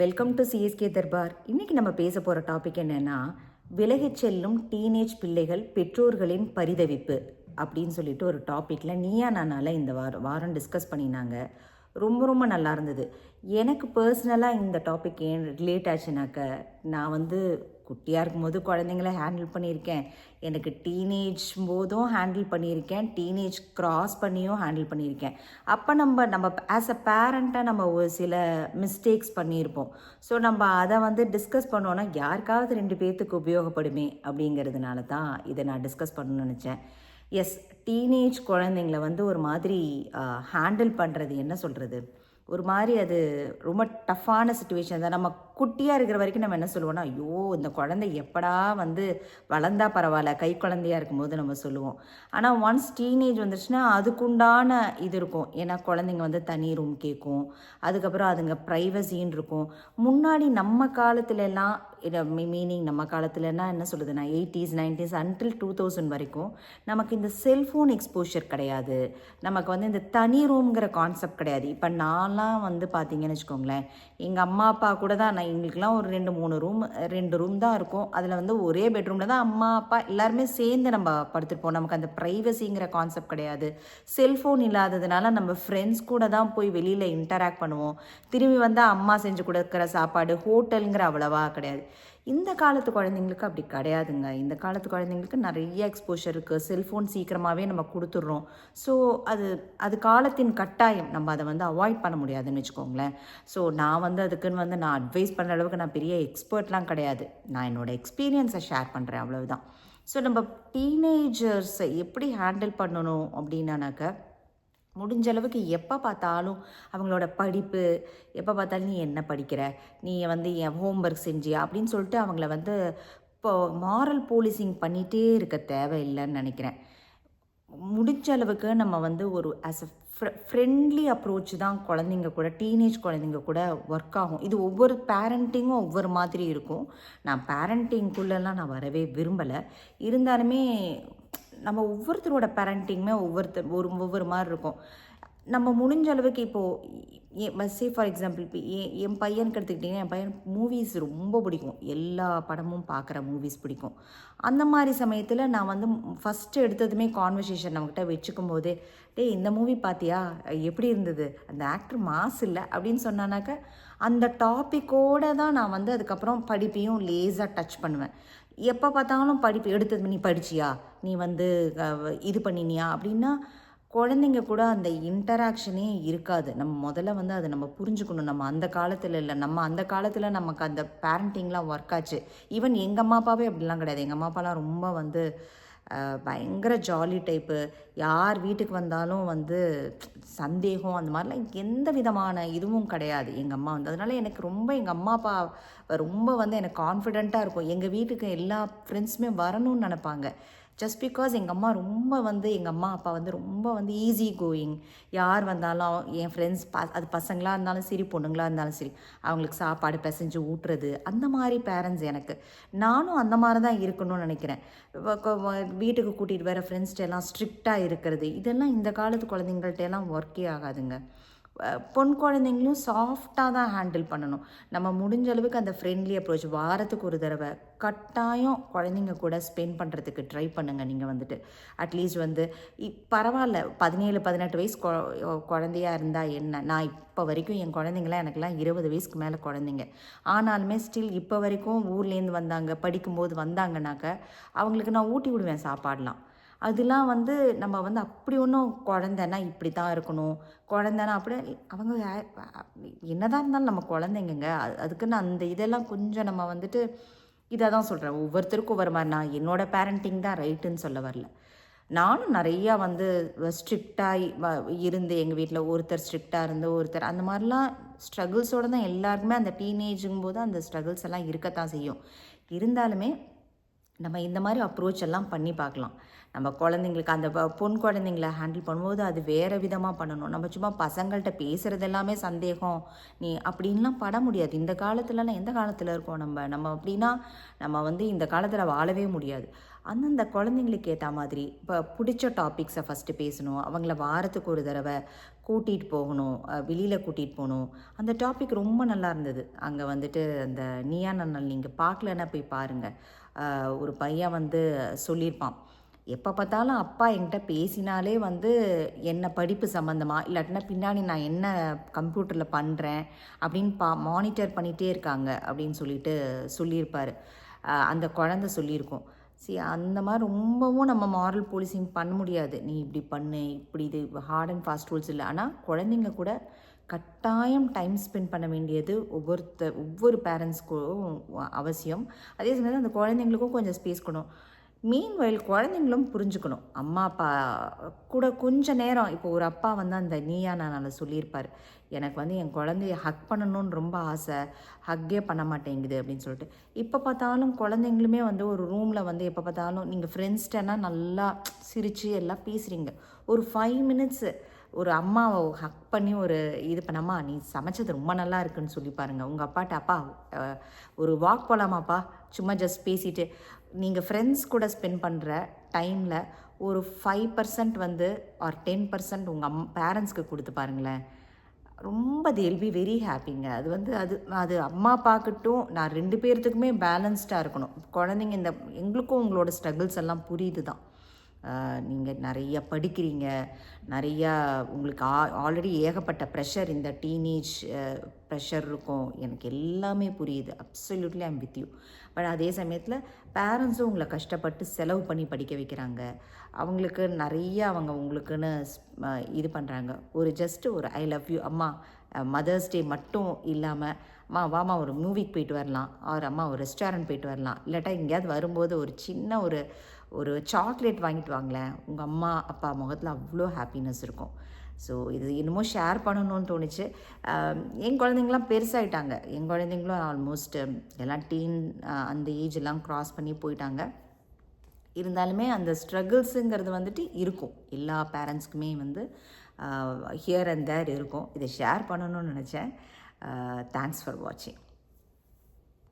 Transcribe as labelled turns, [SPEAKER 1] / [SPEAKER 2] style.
[SPEAKER 1] Welcome to CSK Darbar இன்னைக்கு நம்ம பேச போகிற டாபிக் என்னென்னா விலகிச் செல்லும் டீனேஜ் பிள்ளைகள் பெற்றோர்களின் பரிதவிப்பு அப்படின்னு சொல்லிட்டு ஒரு டாப்பிக்கில் நீயா நானால் இந்த வாரம் வாரம் டிஸ்கஸ் பண்ணினாங்க. ரொம்ப ரொம்ப நல்லா இருந்தது எனக்கு பர்சனலாக இந்த டாபிக் ஏன் ரிலேட் ஆச்சுனாக்க நான் வந்து குட்டியாக இருக்கும்போது குழந்தைங்கள ஹேண்டில் பண்ணியிருக்கேன். எனக்கு டீனேஜ் போதும் ஹேண்டில் பண்ணியிருக்கேன். டீனேஜ் கிராஸ் பண்ணியும் ஹேண்டில் பண்ணியிருக்கேன். அப்போ நம்ம நம்ம ஆஸ் அ பேரண்ட்டாக நம்ம ஒரு சில மிஸ்டேக்ஸ் பண்ணியிருப்போம். ஸோ நம்ம அதை வந்து டிஸ்கஸ் பண்ணோன்னா யாருக்காவது ரெண்டு பேர்த்துக்கு உபயோகப்படுமே அப்படிங்கிறதுனால தான் இதை நான் டிஸ்கஸ் பண்ணணும்னு நினச்சேன். எஸ் டீனேஜ் குழந்தைங்கள வந்து ஒரு மாதிரி ஹேண்டில் பண்ணுறது என்ன சொல்கிறது ஒரு மாதிரி அது ரொம்ப டஃப்பான சுச்சுவேஷன் தான். நம்ம குட்டியாக இருக்கிற வரைக்கும் நம்ம என்ன சொல்லுவோம்னா ஐயோ இந்த குழந்தை எப்படா வந்து வளர்ந்தா பரவாயில்ல கை குழந்தையாக இருக்கும்போது நம்ம சொல்லுவோம். ஆனால் ஒன்ஸ் டீனேஜ் வந்துருச்சுன்னா அதுக்குண்டான இது இருக்கும். ஏன்னா குழந்தைங்க வந்து தனி ரூம் கேட்கும் அதுக்கப்புறம் அதுங்க ப்ரைவசின்னு இருக்கும். முன்னாடி நம்ம காலத்துலலாம் மீனிங் நம்ம காலத்துலன்னா என்ன சொல்லுதுன்னா eighties nineties until two thousand வரைக்கும் நமக்கு இந்த செல்ஃபோன் எக்ஸ்போஷர் கிடையாது. நமக்கு வந்து இந்த தனி ரூம்ங்கிற கான்செப்ட் கிடையாது. இப்போ நான்லாம் வந்து பார்த்தீங்கன்னு வச்சுக்கோங்களேன் எங்கள் அம்மா அப்பா கூட தான் நான் எங்களுக்குலாம் ஒரு ரெண்டு மூணு ரூம் ரெண்டு ரூம் தான் இருக்கும். அதில் வந்து ஒரே பெட்ரூமில் தான் அம்மா அப்பா எல்லாருமே சேர்ந்து நம்ம படுத்துருப்போம் நமக்கு அந்த ப்ரைவசிங்கிற கான்செப்ட் கிடையாது. செல்ஃபோன் இல்லாததுனால நம்ம ஃப்ரெண்ட்ஸ் கூட தான் போய் வெளியில் இன்டராக்ட் பண்ணுவோம். திரும்பி வந்தால் அம்மா செஞ்சு கொடுக்குற சாப்பாடு ஹோட்டலுங்கிற அவ்வளவா கிடையாது. இந்த காலத்து குழந்தைங்களுக்கு அப்படி கிடையாதுங்க. இந்த காலத்து குழந்தைங்களுக்கு நிறைய எக்ஸ்போஷர் இருக்குது செல்ஃபோன் சீக்கிரமாகவே நம்ம கொடுத்துட்றோம். ஸோ அது அது காலத்தின் கட்டாயம். நம்ம அதை வந்து அவாய்ட் பண்ண முடியாதுன்னு வச்சுக்கோங்களேன். ஸோ நான் வந்து அதுக்குன்னு வந்து நான் அட்வைஸ் பண்ணுற அளவுக்கு நான் பெரிய எக்ஸ்பர்ட்லாம் கிடையாது. நான் என்னோடய எக்ஸ்பீரியன்ஸை ஷேர் பண்ணுறேன் அவ்வளவுதான். ஸோ நம்ம டீனேஜர்ஸை எப்படி ஹேண்டில் பண்ணணும் அப்படின்னானாக்க முடிஞ்ச அளவுக்கு எப்போ பார்த்தாலும் அவங்களோட படிப்பு எப்போ பார்த்தாலும் நீ என்ன படிக்கிற? நீ வந்து என் ஹோம்ஒர்க் செஞ்சியா? அப்படின்னு சொல்லிட்டு அவங்கள வந்து இப்போ மாரல் போலீசிங் பண்ணிகிட்டே இருக்க தேவையில்லைன்னு நினைக்கிறேன். முடிஞ்ச அளவுக்கு நம்ம வந்து ஒரு ஆஸ் அ ஃப்ரெண்ட்லி அப்ரோச் தான் குழந்தைங்க கூட டீனேஜ் குழந்தைங்க கூட ஒர்க் ஆகும். இது ஒவ்வொரு பேரண்டிங்கும் ஒவ்வொரு மாதிரி இருக்கும். நான் பேரண்டிங்குள்ளெல்லாம் நான் வரவே விரும்பலை. இருந்தாலுமே நம்ம ஒவ்வொருத்தரோட பேரண்டிங்குமே ஒவ்வொருத்தர் ஒரு ஒவ்வொரு மாதிரி இருக்கும். நம்ம முடிஞ்ச அளவுக்கு இப்போது சே ஃபார் எக்ஸாம்பிள் இப்போ என் என் பையனுக்கு எடுத்துக்கிட்டிங்கன்னா என் பையன் மூவிஸ் ரொம்ப பிடிக்கும். எல்லா படமும் பார்க்குற மூவிஸ் பிடிக்கும். அந்த மாதிரி சமயத்தில் நான் வந்து ஃபஸ்ட்டு எடுத்ததுமே கான்வர்சேஷன் நம்மக்கிட்ட வச்சுக்கும் போதே டேய் இந்த மூவி பார்த்தியா? எப்படி இருந்தது? அந்த ஆக்டர் மாஸ் இல்லை? அப்படின்னு சொன்னானாக்க அந்த டாப்பிக்கோடு தான் நான் வந்து அதுக்கப்புறம் படிப்பையும் லேஸாக டச் பண்ணுவேன். எப்போ பார்த்தாலும் படிப்பு எடுத்தது நீ படிச்சியா? நீ வந்து இது பண்ணினியா? அப்படின்னா குழந்தைங்க கூட அந்த இன்டராக்ஷனே இருக்காது. நம்ம முதல்ல வந்து அதை நம்ம புரிஞ்சுக்கணும். நம்ம அந்த காலத்தில் இல்லை. நம்ம அந்த காலத்தில் நமக்கு அந்த பேரண்டிங்லாம் ஒர்க் ஆச்சு. ஈவன் எங்கள் அம்மா அப்பாவே அப்படிலாம் கிடையாது. எங்கள் அம்மா அப்பாலாம் ரொம்ப வந்து பயங்கர ஜாலி டைப்பு யார் வீட்டுக்கு வந்தாலும் வந்து சந்தேகம் அந்த மாதிரிலாம் எந்த விதமான இதுவும் கிடையாது. எங்கள் அம்மா வந்து. அதனால் எனக்கு ரொம்ப எங்கள் அம்மா அப்பா ரொம்ப வந்து எனக்கு கான்ஃபிடெண்ட்டாக இருக்கும். எங்கள் வீட்டுக்கு எல்லா ஃப்ரெண்ட்ஸுமே வரணும்னு நினப்பாங்க. ஜஸ்ட் பிகாஸ் எங்கள் அம்மா ரொம்ப வந்து எங்கள் அம்மா அப்பா வந்து ரொம்ப வந்து ஈஸி கோயிங் யார் வந்தாலும் என் ஃப்ரெண்ட்ஸ் ப அது பசங்களாக இருந்தாலும் சரி பொண்ணுங்களாக இருந்தாலும் சரி அவங்களுக்கு சாப்பாடு பிசைஞ்சு ஊட்டுறது அந்த மாதிரி பேரண்ட்ஸ் எனக்கு. நானும் அந்த மாதிரி தான் இருக்கணும்னு நினைக்கிறேன். வீட்டுக்கு கூட்டிகிட்டு வர ஃப்ரெண்ட்ஸ்கிட்ட எல்லாம் ஸ்ட்ரிக்டாக இருக்கிறது இதெல்லாம் இந்த காலத்து குழந்தைங்கள்ட்ட எல்லாம் ஒர்க்கே ஆகாதுங்க. பொன் குழந்தைங்களும் சாஃப்டாக தான் ஹேண்டில் பண்ணணும். நம்ம முடிஞ்ச அளவுக்கு அந்த ஃப்ரெண்ட்லி அப்ரோச் வாரத்துக்கு ஒரு தடவை கட்டாயம் குழந்தைங்க கூட ஸ்பெண்ட் பண்ணுறதுக்கு ட்ரை பண்ணுங்கள் நீங்கள் வந்துட்டு. அட்லீஸ்ட் வந்து பரவாயில்ல பதினேழு பதினெட்டு வயசு குழந்தையா இருந்தால் என்ன? நான் இப்போ வரைக்கும் என் குழந்தைங்களாம் எனக்குலாம் இருபது வயசுக்கு மேலே குழந்தைங்க. ஆனாலுமே ஸ்டில் இப்போ வரைக்கும் ஊர்லேருந்து வந்தாங்க படிக்கும்போது வந்தாங்கனாக்க அவங்களுக்கு நான் ஊட்டி விடுவேன் சாப்பாடெலாம். அதெலாம் வந்து நம்ம வந்து அப்படி ஒன்றும் குழந்தைன்னா இப்படி தான் இருக்கணும். குழந்தைனா அப்படி அவங்க என்னதான் இருந்தாலும் நம்ம குழந்தைங்கங்க. அதுக்குன்னு அந்த இதெல்லாம் கொஞ்சம் நம்ம வந்துட்டு இதை தான் சொல்கிறேன் ஒவ்வொருத்தருக்கும் ஒவ்வொரு மாதிரி. நான் என்னோடய பேரண்டிங் தான் ரைட்டுன்னு சொல்ல வரல. நானும் நிறையா வந்து ஸ்ட்ரிக்டாக இருந்து எங்கள் வீட்டில் ஒருத்தர் ஸ்ட்ரிக்டாக இருந்து ஒருத்தர் அந்த மாதிரிலாம் ஸ்ட்ரகிள்ஸோடு தான் எல்லாருக்குமே அந்த டீனேஜுங்கும் போது அந்த ஸ்ட்ரகிள்ஸ் எல்லாம் இருக்கத்தான் செய்யும். இருந்தாலுமே நம்ம இந்த மாதிரி அப்ரோச் எல்லாம் பண்ணி பார்க்கலாம். நம்ம குழந்தைங்களுக்கு அந்த பொன் குழந்தைங்கள ஹேண்டில் பண்ணும்போது அது வேறு விதமாக பண்ணணும். நம்ம சும்மா பசங்கள்கிட்ட பேசுகிறது எல்லாமே சந்தேகம். நீ அப்படின்லாம் பட முடியாது. இந்த காலத்துலலாம் எந்த காலத்தில் இருக்கோம் நம்ம? நம்ம அப்படின்னா நம்ம வந்து இந்த காலத்தில் வாழவே முடியாது. அந்தந்த குழந்தைங்களுக்கு ஏற்ற மாதிரி இப்போ பிடிச்ச டாபிக்ஸை ஃபஸ்ட்டு பேசணும். அவங்கள வாரத்துக்கு ஒரு தடவை கூட்டிகிட்டு போகணும். வெளியில் கூட்டிகிட்டு போகணும். அந்த டாபிக் ரொம்ப நல்லா இருந்தது. அங்கே வந்துட்டு அந்த நீயா நன்னல் நீங்கள் பார்க்கலன்னா போய் பாருங்கள் ஒரு பையன் வந்து சொல்லியிருப்பான். எப்போ பார்த்தாலும் அப்பா என்கிட்ட பேசினாலே வந்து என்ன படிப்பு சம்மந்தமாக இல்லாட்டினா பின்னாடி நான் என்ன கம்ப்யூட்டரில் பண்ணுறேன் அப்படின்னு பா மானிட்டர் பண்ணிகிட்டே இருக்காங்க அப்படின்னு சொல்லிட்டு சொல்லியிருப்பார். அந்த குழந்தை சொல்லியிருக்கோம். சரி அந்த மாதிரி ரொம்பவும் நம்ம மாரல் போலீசிங் பண்ண முடியாது. நீ இப்படி பண்ணு இப்படி இது ஹார்ட் அண்ட் ஃபாஸ்ட் ரூல்ஸ் இல்லை. ஆனால் குழந்தைங்க கூட கட்டாயம் டைம் ஸ்பெண்ட் பண்ண வேண்டியது ஒவ்வொருத்த ஒவ்வொரு பேரண்ட்ஸ்க்கும் அவசியம். அதே சமயத்தில் அந்த குழந்தைங்களுக்கும் கொஞ்சம் ஸ்பேஸ் கொடுணும் மீன் வயல் குழந்தைங்களும் புரிஞ்சுக்கணும். அம்மா அப்பா கூட கொஞ்ச நேரம் இப்போ ஒரு அப்பா வந்து அந்த நீயா நான் சொல்லியிருப்பார். எனக்கு வந்து என் குழந்தைய ஹக் பண்ணணும்னு ரொம்ப ஆசை. ஹக்கே பண்ண மாட்டேங்குது அப்படின்னு சொல்லிட்டு. இப்போ பார்த்தாலும் குழந்தைங்களுமே வந்து ஒரு ரூமில் வந்து எப்போ பார்த்தாலும் நீங்கள் ஃப்ரெண்ட்ஸ்டனா நல்லா சிரித்து எல்லாம் பேசுகிறீங்க ஒரு ஃபைவ் மினிட்ஸு ஒரு அம்மாவை ஹக் பண்ணி ஒரு இது பண்ணாமா நீ சமைச்சது ரொம்ப நல்லா இருக்குன்னு சொல்லி பாருங்க. உங்கள் அப்பாட்ட அப்பா ஒரு வாக் போகலாமாப்பா சும்மா ஜஸ்ட் பேசிட்டு. நீங்கள் ஃப்ரெண்ட்ஸ் கூட ஸ்பெண்ட் பண்ணுற டைமில் ஒரு ஃபைவ் பர்சன்ட் வந்து ஆர் டென் பர்சன்ட் உங்கள் அம் பேரண்ட்ஸ்க்கு கொடுத்து பாருங்களேன். ரொம்ப தேல் பி வெரி ஹாப்பிங்க அது வந்து அது அது அம்மா அப்பாக்கிட்டும் நான் ரெண்டு பேர்த்துக்குமே பேலன்ஸ்டாக இருக்கணும். குழந்தைங்க இந்த எங்களுக்கும் உங்களோட ஸ்ட்ரகிள்ஸ் எல்லாம் புரியுது தான் நீங்கள் நிறைய படிக்கிறீங்க. நிறையா உங்களுக்கு ஆ ஆல்ரெடி ஏகப்பட்ட ப்ரெஷர் இந்த டீனேஜ் ப்ரெஷர் இருக்கும். எனக்கு எல்லாமே புரியுது. Absolutely I'm with you but அதே சமயத்தில் பேரண்ட்ஸும் உங்களை கஷ்டப்பட்டு செலவு பண்ணி படிக்க வைக்கிறாங்க. அவங்களுக்கு நிறைய அவங்க உங்களுக்குன்னு இது பண்ணுறாங்க ஒரு ஜஸ்ட்டு ஒரு ஐ லவ் யூ அம்மா மதர்ஸ் டே மட்டும் இல்லாமல் அம்மா வாமா ஒரு மூவிக்கு போயிட்டு வரலாம். ஆர் அம்மா ஒரு ரெஸ்டாரண்ட் போயிட்டு வரலாம். இல்லாட்டா எங்கேயாவது வரும்போது ஒரு சின்ன ஒரு ஒரு சாக்லேட் வாங்கிட்டு வாங்களேன். உங்கள் அம்மா அப்பா முகத்தில் அவ்வளோ ஹாப்பினஸ் இருக்கும். ஸோ இது என்னமோ ஷேர் பண்ணணும்னு தோணுச்சு. என் குழந்தைங்களாம் பெருசாயிட்டாங்க. என் குழந்தைங்களும் ஆல்மோஸ்ட் எல்லாம் டீன் அந்த ஏஜ் எல்லாம் க்ராஸ் பண்ணி போயிட்டாங்க. இருந்தாலுமே அந்த ஸ்ட்ரகிள்ஸுங்கிறது வந்துட்டு இருக்கும். எல்லா பேரண்ட்ஸ்க்குமே வந்து ஹியர் அண்ட் தேர் இருக்கும். இதை ஷேர் பண்ணணும்னு நினச்சேன். தேங்க்ஸ் ஃபார் வாட்சிங்